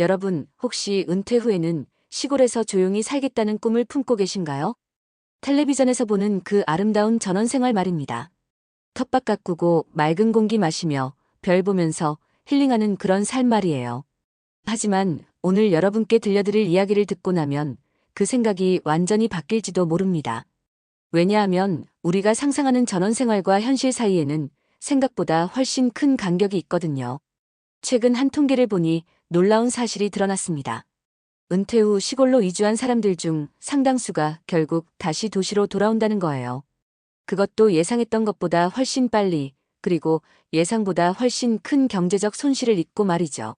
여러분, 혹시 은퇴 후에는 시골에서 조용히 살겠다는 꿈을 품고 계신가요? 텔레비전에서 보는 그 아름다운 전원 생활 말입니다. 텃밭 가꾸고 맑은 공기 마시며 별 보면서 힐링하는 그런 삶 말이에요. 하지만 오늘 여러분께 들려드릴 이야기를 듣고 나면 그 생각이 완전히 바뀔지도 모릅니다. 왜냐하면 우리가 상상하는 전원 생활과 현실 사이에는 생각보다 훨씬 큰 간격이 있거든요. 최근 한 통계를 보니 놀라운 사실이 드러났습니다. 은퇴 후 시골로 이주한 사람들 중 상당수가 결국 다시 도시로 돌아온다는 거예요. 그것도 예상했던 것보다 훨씬 빨리, 그리고 예상보다 훨씬 큰 경제적 손실을 입고 말이죠.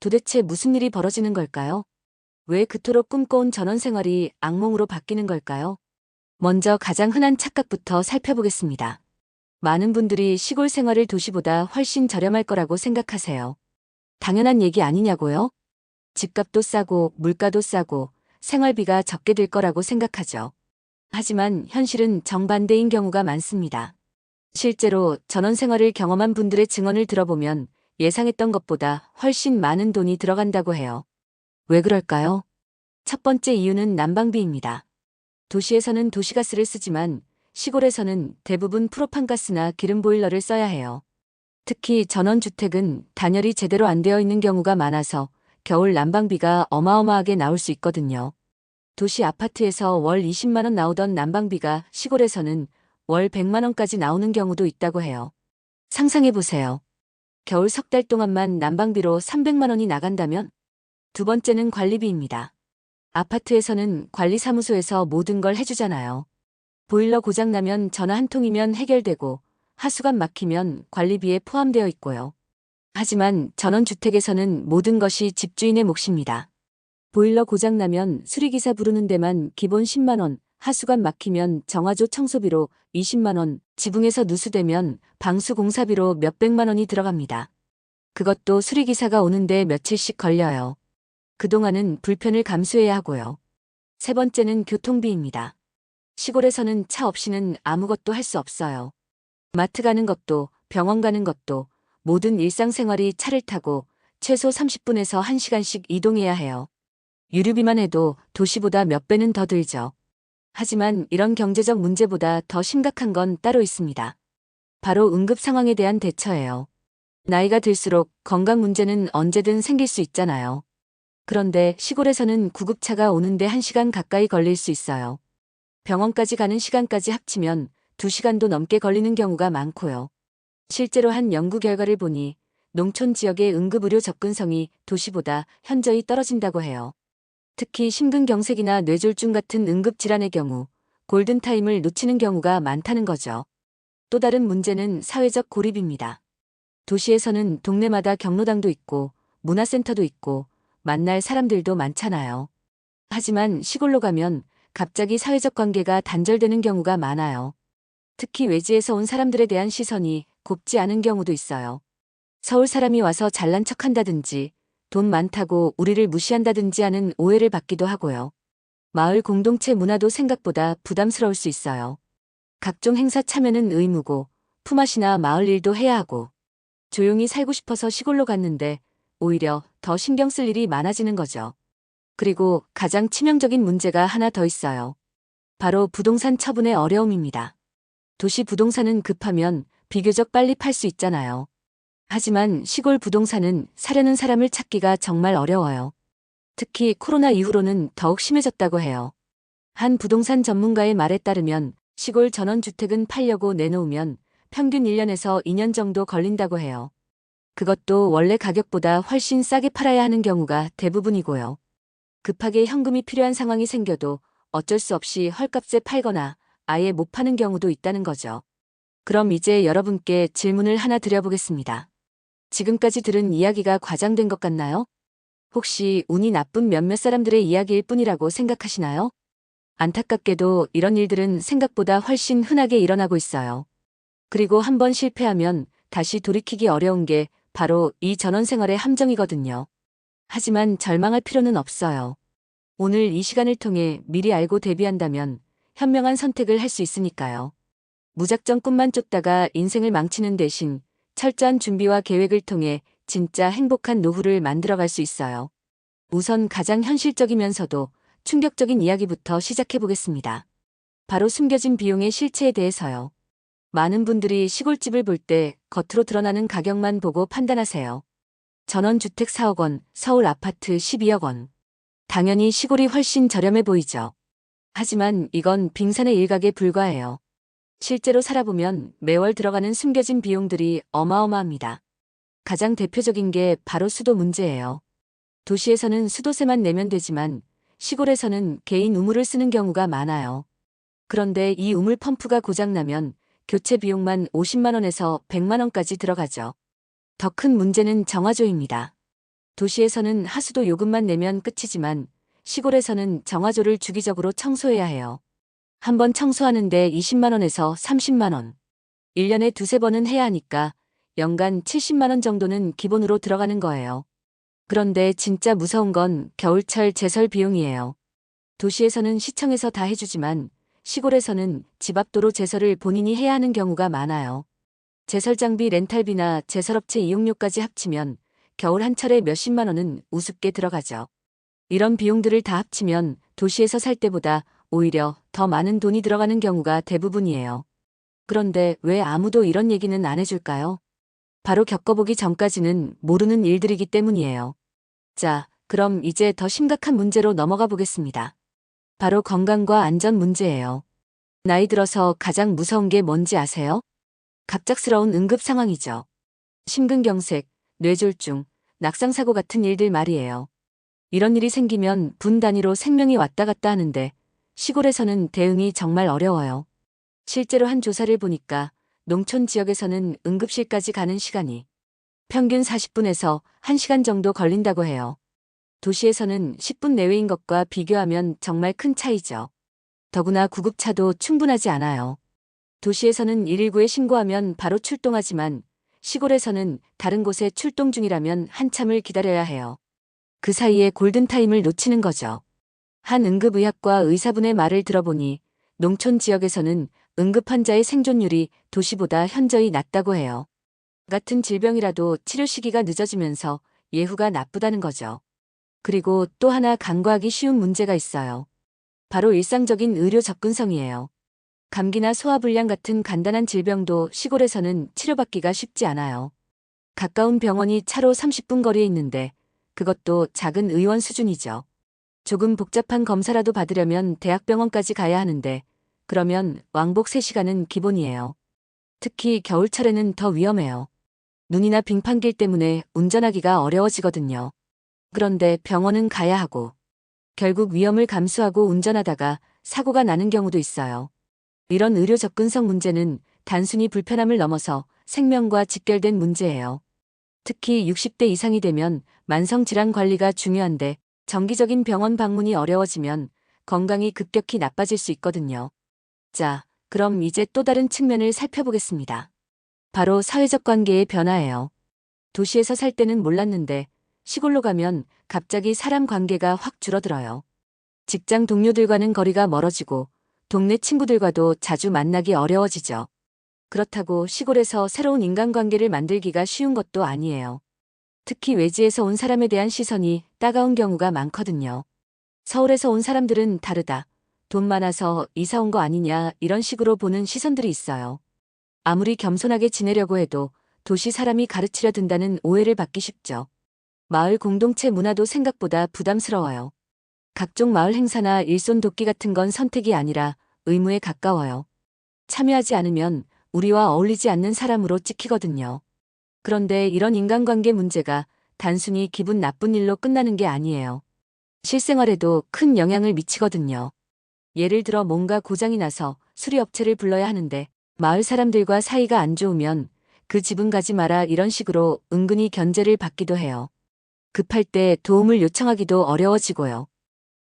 도대체 무슨 일이 벌어지는 걸까요? 왜 그토록 꿈꿔온 전원 생활이 악몽으로 바뀌는 걸까요? 먼저 가장 흔한 착각부터 살펴보겠습니다. 많은 분들이 시골 생활을 도시보다 훨씬 저렴할 거라고 생각하세요. 당연한 얘기 아니냐고요? 집값도 싸고 물가도 싸고 생활비가 적게 들 거라고 생각하죠. 하지만 현실은 정반대인 경우가 많습니다. 실제로 전원 생활을 경험한 분들의 증언을 들어보면 예상했던 것보다 훨씬 많은 돈이 들어간다고 해요. 왜 그럴까요? 첫 번째 이유는 난방비입니다. 도시에서는 도시가스를 쓰지만 시골에서는 대부분 프로판가스나 기름 보일러를 써야 해요. 특히 전원주택은 단열이 제대로 안 되어 있는 경우가 많아서 겨울 난방비가 어마어마하게 나올 수 있거든요. 도시 아파트에서 월 20만원 나오던 난방비가 시골에서는 월 100만원까지 나오는 경우도 있다고 해요. 상상해보세요. 겨울 석 달 동안만 난방비로 300만원이 나간다면? 두 번째는 관리비입니다. 아파트에서는 관리사무소에서 모든 걸 해주잖아요. 보일러 고장나면 전화 한 통이면 해결되고 하수관 막히면 관리비에 포함되어 있고요. 하지만 전원주택에서는 모든 것이 집주인의 몫입니다. 보일러 고장나면 수리기사 부르는 데만 기본 10만원, 하수관 막히면 정화조 청소비로 20만원, 지붕에서 누수되면 방수 공사비로 몇백만원이 들어갑니다. 그것도 수리기사가 오는데 며칠씩 걸려요. 그동안은 불편을 감수해야 하고요. 세 번째는 교통비입니다. 시골에서는 차 없이는 아무것도 할 수 없어요. 마트 가는 것도 병원 가는 것도 모든 일상생활이 차를 타고 최소 30분에서 1시간씩 이동해야 해요. 유류비만 해도 도시보다 몇 배는 더 들죠. 하지만 이런 경제적 문제보다 더 심각한 건 따로 있습니다. 바로 응급 상황에 대한 대처예요. 나이가 들수록 건강 문제는 언제든 생길 수 있잖아요. 그런데 시골에서는 구급차가 오는데 1시간 가까이 걸릴 수 있어요. 병원까지 가는 시간까지 합치면 2시간도 넘게 걸리는 경우가 많고요. 실제로 한 연구 결과를 보니 농촌 지역의 응급의료 접근성이 도시보다 현저히 떨어진다고 해요. 특히 심근경색이나 뇌졸중 같은 응급질환의 경우 골든타임을 놓치는 경우가 많다는 거죠. 또 다른 문제는 사회적 고립입니다. 도시에서는 동네마다 경로당도 있고 문화센터도 있고 만날 사람들도 많잖아요. 하지만 시골로 가면 갑자기 사회적 관계가 단절되는 경우가 많아요. 특히 외지에서 온 사람들에 대한 시선이 곱지 않은 경우도 있어요. 서울 사람이 와서 잘난 척 한다든지 돈 많다고 우리를 무시한다든지 하는 오해를 받기도 하고요. 마을 공동체 문화도 생각보다 부담스러울 수 있어요. 각종 행사 참여는 의무고 품앗이나 마을 일도 해야 하고 조용히 살고 싶어서 시골로 갔는데 오히려 더 신경 쓸 일이 많아지는 거죠. 그리고 가장 치명적인 문제가 하나 더 있어요. 바로 부동산 처분의 어려움입니다. 도시 부동산은 급하면 비교적 빨리 팔 수 있잖아요. 하지만 시골 부동산은 사려는 사람을 찾기가 정말 어려워요. 특히 코로나 이후로는 더욱 심해졌다고 해요. 한 부동산 전문가의 말에 따르면 시골 전원주택은 팔려고 내놓으면 평균 1년에서 2년 정도 걸린다고 해요. 그것도 원래 가격보다 훨씬 싸게 팔아야 하는 경우가 대부분이고요. 급하게 현금이 필요한 상황이 생겨도 어쩔 수 없이 헐값에 팔거나 아예 못 파는 경우도 있다는 거죠. 그럼 이제 여러분께 질문을 하나 드려보겠습니다. 지금까지 들은 이야기가 과장된 것 같나요? 혹시 운이 나쁜 몇몇 사람들의 이야기일 뿐이라고 생각하시나요? 안타깝게도 이런 일들은 생각보다 훨씬 흔하게 일어나고 있어요. 그리고 한번 실패하면 다시 돌이키기 어려운 게 바로 이 전원 생활의 함정이거든요. 하지만 절망할 필요는 없어요. 오늘 이 시간을 통해 미리 알고 대비한다면 현명한 선택을 할 수 있으니까요. 무작정 꿈만 쫓다가 인생을 망치는 대신 철저한 준비와 계획을 통해 진짜 행복한 노후를 만들어갈 수 있어요. 우선 가장 현실적이면서도 충격적인 이야기부터 시작해 보겠습니다. 바로 숨겨진 비용의 실체에 대해서요. 많은 분들이 시골집을 볼 때 겉으로 드러나는 가격만 보고 판단하세요. 전원주택 4억 원, 서울 아파트 12억 원. 당연히 시골이 훨씬 저렴해 보이죠. 하지만 이건 빙산의 일각에 불과해요. 실제로 살아보면 매월 들어가는 숨겨진 비용들이 어마어마합니다. 가장 대표적인 게 바로 수도 문제예요. 도시에서는 수도세만 내면 되지만 시골에서는 개인 우물을 쓰는 경우가 많아요. 그런데 이 우물 펌프가 고장나면 교체 비용만 50만원에서 100만원까지 들어가죠. 더 큰 문제는 정화조입니다. 도시에서는 하수도 요금만 내면 끝이지만 시골에서는 정화조를 주기적으로 청소해야 해요. 한 번 청소하는데 20만원에서 30만원. 1년에 두세 번은 해야 하니까 연간 70만원 정도는 기본으로 들어가는 거예요. 그런데 진짜 무서운 건 겨울철 제설 비용이에요. 도시에서는 시청에서 다 해주지만 시골에서는 집 앞도로 제설을 본인이 해야 하는 경우가 많아요. 제설 장비 렌탈비나 제설업체 이용료까지 합치면 겨울 한철에 몇십만 원은 우습게 들어가죠. 이런 비용들을 다 합치면 도시에서 살 때보다 오히려 더 많은 돈이 들어가는 경우가 대부분이에요. 그런데 왜 아무도 이런 얘기는 안 해줄까요? 바로 겪어보기 전까지는 모르는 일들이기 때문이에요. 자, 그럼 이제 더 심각한 문제로 넘어가 보겠습니다. 바로 건강과 안전 문제예요. 나이 들어서 가장 무서운 게 뭔지 아세요? 갑작스러운 응급 상황이죠. 심근경색, 뇌졸중, 낙상사고 같은 일들 말이에요. 이런 일이 생기면 분 단위로 생명이 왔다 갔다 하는데 시골에서는 대응이 정말 어려워요. 실제로 한 조사를 보니까 농촌 지역에서는 응급실까지 가는 시간이 평균 40분에서 1시간 정도 걸린다고 해요. 도시에서는 10분 내외인 것과 비교하면 정말 큰 차이죠. 더구나 구급차도 충분하지 않아요. 도시에서는 119에 신고하면 바로 출동하지만 시골에서는 다른 곳에 출동 중이라면 한참을 기다려야 해요. 그 사이에 골든타임을 놓치는 거죠. 한 응급의학과 의사분의 말을 들어보니 농촌 지역에서는 응급 환자의 생존율이 도시보다 현저히 낮다고 해요. 같은 질병이라도 치료 시기가 늦어지면서 예후가 나쁘다는 거죠. 그리고 또 하나 간과하기 쉬운 문제가 있어요. 바로 일상적인 의료 접근성이에요. 감기나 소화불량 같은 간단한 질병도 시골에서는 치료받기가 쉽지 않아요. 가까운 병원이 차로 30분 거리에 있는데 그것도 작은 의원 수준이죠. 조금 복잡한 검사라도 받으려면 대학병원까지 가야 하는데 그러면 왕복 3시간은 기본이에요. 특히 겨울철에는 더 위험해요. 눈이나 빙판길 때문에 운전하기가 어려워지거든요. 그런데 병원은 가야 하고 결국 위험을 감수하고 운전하다가 사고가 나는 경우도 있어요. 이런 의료 접근성 문제는 단순히 불편함을 넘어서 생명과 직결된 문제예요. 특히 60대 이상이 되면 만성질환 관리가 중요한데 정기적인 병원 방문이 어려워지면 건강이 급격히 나빠질 수 있거든요. 자, 그럼 이제 또 다른 측면을 살펴보겠습니다. 바로 사회적 관계의 변화예요. 도시에서 살 때는 몰랐는데 시골로 가면 갑자기 사람 관계가 확 줄어들어요. 직장 동료들과는 거리가 멀어지고 동네 친구들과도 자주 만나기 어려워지죠. 그렇다고 시골에서 새로운 인간관계를 만들기가 쉬운 것도 아니에요. 특히 외지에서 온 사람에 대한 시선이 따가운 경우가 많거든요. 서울에서 온 사람들은 다르다. 돈 많아서 이사 온 거 아니냐 이런 식으로 보는 시선들이 있어요. 아무리 겸손하게 지내려고 해도 도시 사람이 가르치려 든다는 오해를 받기 쉽죠. 마을 공동체 문화도 생각보다 부담스러워요. 각종 마을 행사나 일손 돕기 같은 건 선택이 아니라 의무에 가까워요. 참여하지 않으면 우리와 어울리지 않는 사람으로 찍히거든요. 그런데 이런 인간관계 문제가 단순히 기분 나쁜 일로 끝나는 게 아니에요. 실생활에도 큰 영향을 미치거든요. 예를 들어 뭔가 고장이 나서 수리업체를 불러야 하는데 마을 사람들과 사이가 안 좋으면 그 집은 가지 마라 이런 식으로 은근히 견제를 받기도 해요. 급할 때 도움을 요청하기도 어려워지고요.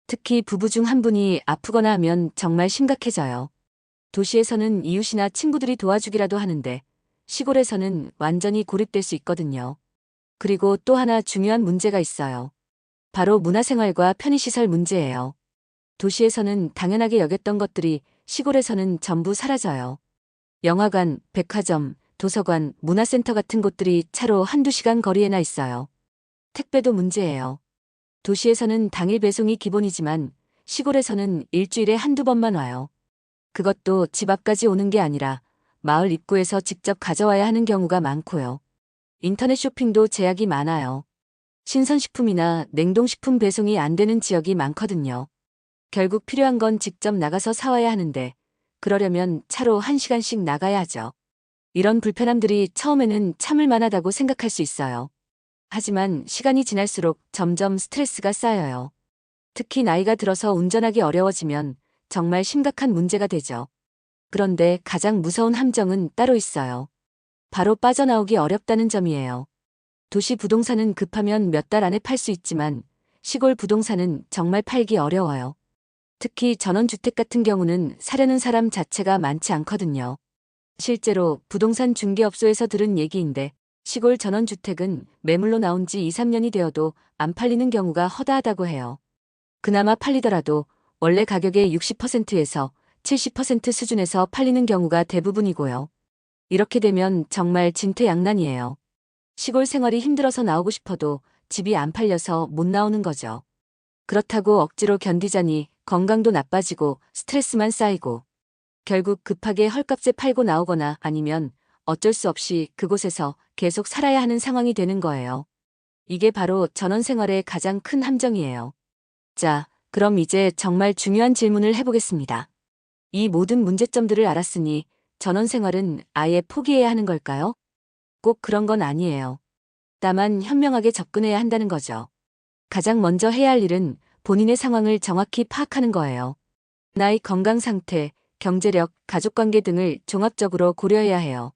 특히 부부 중 한 분이 아프거나 하면 정말 심각해져요. 도시에서는 이웃이나 친구들이 도와주기라도 하는데 시골에서는 완전히 고립될 수 있거든요. 그리고 또 하나 중요한 문제가 있어요. 바로 문화생활과 편의시설 문제예요. 도시에서는 당연하게 여겼던 것들이 시골에서는 전부 사라져요. 영화관, 백화점, 도서관, 문화센터 같은 곳들이 차로 한두 시간 거리에나 있어요. 택배도 문제예요. 도시에서는 당일 배송이 기본이지만 시골에서는 일주일에 한두 번만 와요. 그것도 집 앞까지 오는 게 아니라 마을 입구에서 직접 가져와야 하는 경우가 많고요. 인터넷 쇼핑도 제약이 많아요. 신선식품이나 냉동식품 배송이 안 되는 지역이 많거든요. 결국 필요한 건 직접 나가서 사와야 하는데 그러려면 차로 한시간씩 나가야 하죠. 이런 불편함들이 처음에는 참을 만하다고 생각할 수 있어요. 하지만 시간이 지날수록 점점 스트레스가 쌓여요. 특히 나이가 들어서 운전하기 어려워지면 정말 심각한 문제가 되죠. 그런데 가장 무서운 함정은 따로 있어요. 바로 빠져나오기 어렵다는 점이에요. 도시 부동산은 급하면 몇 달 안에 팔 수 있지만 시골 부동산은 정말 팔기 어려워요. 특히 전원주택 같은 경우는 사려는 사람 자체가 많지 않거든요. 실제로 부동산 중개업소에서 들은 얘기인데 시골 전원주택은 매물로 나온 지 2, 3년이 되어도 안 팔리는 경우가 허다하다고 해요. 그나마 팔리더라도 원래 가격의 60%에서 70% 수준에서 팔리는 경우가 대부분이고요. 이렇게 되면 정말 진퇴양난이에요. 시골 생활이 힘들어서 나오고 싶어도 집이 안 팔려서 못 나오는 거죠. 그렇다고 억지로 견디자니 건강도 나빠지고 스트레스만 쌓이고 결국 급하게 헐값에 팔고 나오거나 아니면 어쩔 수 없이 그곳에서 계속 살아야 하는 상황이 되는 거예요. 이게 바로 전원 생활의 가장 큰 함정이에요. 자, 그럼 이제 정말 중요한 질문을 해보겠습니다. 이 모든 문제점들을 알았으니 전원 생활은 아예 포기해야 하는 걸까요? 꼭 그런 건 아니에요. 다만 현명하게 접근해야 한다는 거죠. 가장 먼저 해야 할 일은 본인의 상황을 정확히 파악하는 거예요. 나이 건강 상태, 경제력, 가족관계 등을 종합적으로 고려해야 해요.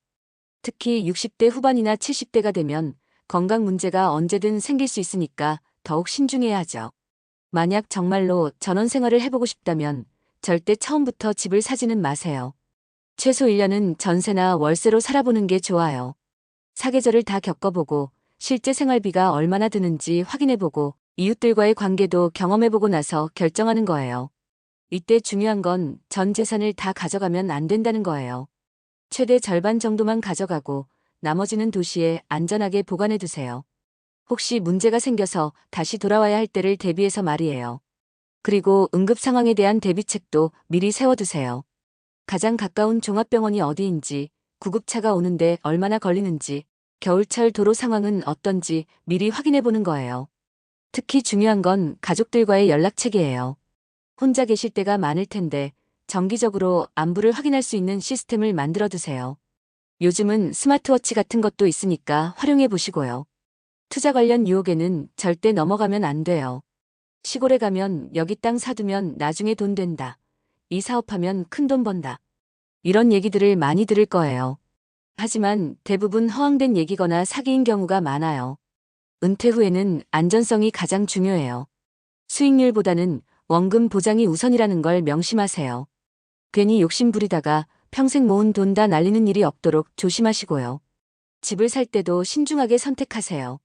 특히 60대 후반이나 70대가 되면 건강 문제가 언제든 생길 수 있으니까 더욱 신중해야 하죠. 만약 정말로 전원 생활을 해보고 싶다면 절대 처음부터 집을 사지는 마세요. 최소 1년은 전세나 월세로 살아보는 게 좋아요. 사계절을 다 겪어보고 실제 생활비가 얼마나 드는지 확인해보고 이웃들과의 관계도 경험해보고 나서 결정하는 거예요. 이때 중요한 건 전 재산을 다 가져가면 안 된다는 거예요. 최대 절반 정도만 가져가고 나머지는 도시에 안전하게 보관해두세요. 혹시 문제가 생겨서 다시 돌아와야 할 때를 대비해서 말이에요. 그리고 응급 상황에 대한 대비책도 미리 세워두세요. 가장 가까운 종합병원이 어디인지, 구급차가 오는데 얼마나 걸리는지, 겨울철 도로 상황은 어떤지 미리 확인해 보는 거예요. 특히 중요한 건 가족들과의 연락책이에요. 혼자 계실 때가 많을 텐데 정기적으로 안부를 확인할 수 있는 시스템을 만들어 두세요. 요즘은 스마트워치 같은 것도 있으니까 활용해 보시고요. 투자 관련 유혹에는 절대 넘어가면 안 돼요. 시골에 가면 여기 땅 사두면 나중에 돈 된다. 이 사업하면 큰 돈 번다. 이런 얘기들을 많이 들을 거예요. 하지만 대부분 허황된 얘기거나 사기인 경우가 많아요. 은퇴 후에는 안전성이 가장 중요해요. 수익률보다는 원금 보장이 우선이라는 걸 명심하세요. 괜히 욕심 부리다가 평생 모은 돈 다 날리는 일이 없도록 조심하시고요. 집을 살 때도 신중하게 선택하세요.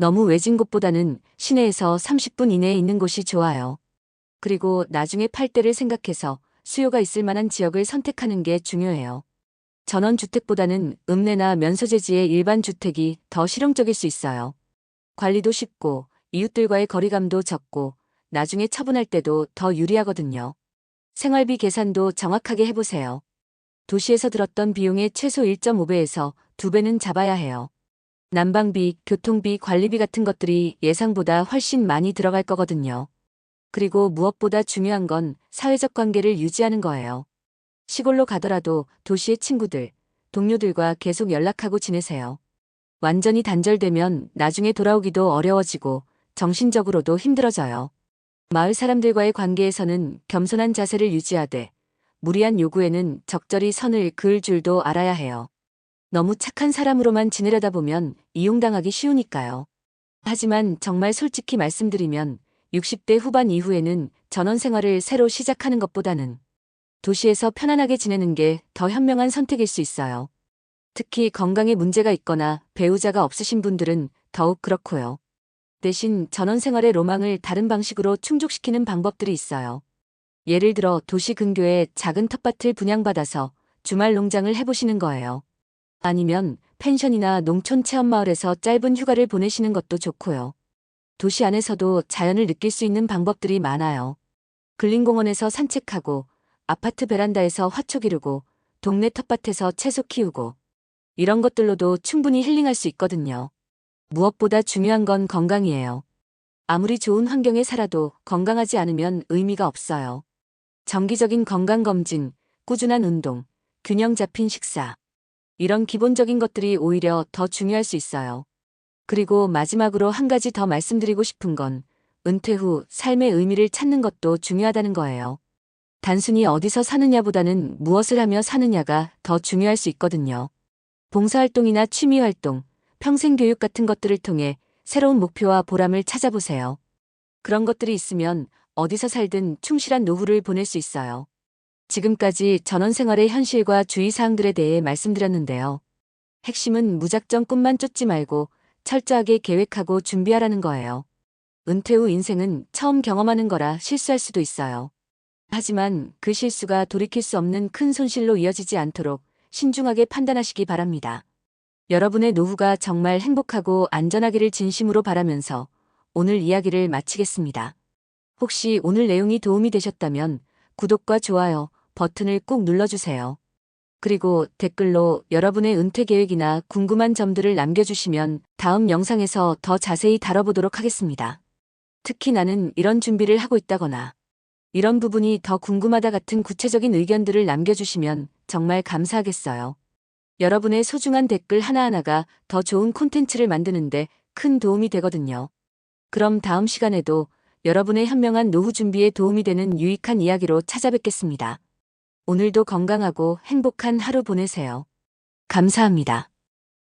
너무 외진 곳보다는 시내에서 30분 이내에 있는 곳이 좋아요. 그리고 나중에 팔 때를 생각해서 수요가 있을 만한 지역을 선택하는 게 중요해요. 전원주택보다는 읍내나 면소재지의 일반 주택이 더 실용적일 수 있어요. 관리도 쉽고 이웃들과의 거리감도 적고 나중에 처분할 때도 더 유리하거든요. 생활비 계산도 정확하게 해보세요. 도시에서 들었던 비용의 최소 1.5배에서 2배는 잡아야 해요. 난방비, 교통비, 관리비 같은 것들이 예상보다 훨씬 많이 들어갈 거거든요. 그리고 무엇보다 중요한 건 사회적 관계를 유지하는 거예요. 시골로 가더라도 도시의 친구들, 동료들과 계속 연락하고 지내세요. 완전히 단절되면 나중에 돌아오기도 어려워지고 정신적으로도 힘들어져요. 마을 사람들과의 관계에서는 겸손한 자세를 유지하되 무리한 요구에는 적절히 선을 그을 줄도 알아야 해요. 너무 착한 사람으로만 지내려다 보면 이용당하기 쉬우니까요. 하지만 정말 솔직히 말씀드리면 60대 후반 이후에는 전원 생활을 새로 시작하는 것보다는 도시에서 편안하게 지내는 게 더 현명한 선택일 수 있어요. 특히 건강에 문제가 있거나 배우자가 없으신 분들은 더욱 그렇고요. 대신 전원 생활의 로망을 다른 방식으로 충족시키는 방법들이 있어요. 예를 들어 도시 근교에 작은 텃밭을 분양받아서 주말 농장을 해보시는 거예요. 아니면 펜션이나 농촌 체험마을에서 짧은 휴가를 보내시는 것도 좋고요. 도시 안에서도 자연을 느낄 수 있는 방법들이 많아요. 근린공원에서 산책하고, 아파트 베란다에서 화초 기르고, 동네 텃밭에서 채소 키우고, 이런 것들로도 충분히 힐링할 수 있거든요. 무엇보다 중요한 건 건강이에요. 아무리 좋은 환경에 살아도 건강하지 않으면 의미가 없어요. 정기적인 건강검진, 꾸준한 운동, 균형 잡힌 식사. 이런 기본적인 것들이 오히려 더 중요할 수 있어요. 그리고 마지막으로 한 가지 더 말씀드리고 싶은 건 은퇴 후 삶의 의미를 찾는 것도 중요하다는 거예요. 단순히 어디서 사느냐보다는 무엇을 하며 사느냐가 더 중요할 수 있거든요. 봉사활동이나 취미활동, 평생교육 같은 것들을 통해 새로운 목표와 보람을 찾아보세요. 그런 것들이 있으면 어디서 살든 충실한 노후를 보낼 수 있어요. 지금까지 전원생활의 현실과 주의사항들에 대해 말씀드렸는데요. 핵심은 무작정 꿈만 쫓지 말고 철저하게 계획하고 준비하라는 거예요. 은퇴 후 인생은 처음 경험하는 거라 실수할 수도 있어요. 하지만 그 실수가 돌이킬 수 없는 큰 손실로 이어지지 않도록 신중하게 판단하시기 바랍니다. 여러분의 노후가 정말 행복하고 안전하기를 진심으로 바라면서 오늘 이야기를 마치겠습니다. 혹시 오늘 내용이 도움이 되셨다면 구독과 좋아요 버튼을 꼭 눌러주세요. 그리고 댓글로 여러분의 은퇴 계획이나 궁금한 점들을 남겨주시면 다음 영상에서 더 자세히 다뤄보도록 하겠습니다. 특히 나는 이런 준비를 하고 있다거나 이런 부분이 더 궁금하다 같은 구체적인 의견들을 남겨주시면 정말 감사하겠어요. 여러분의 소중한 댓글 하나하나가 더 좋은 콘텐츠를 만드는데 큰 도움이 되거든요. 그럼 다음 시간에도 여러분의 현명한 노후 준비에 도움이 되는 유익한 이야기로 찾아뵙겠습니다. 오늘도 건강하고 행복한 하루 보내세요. 감사합니다.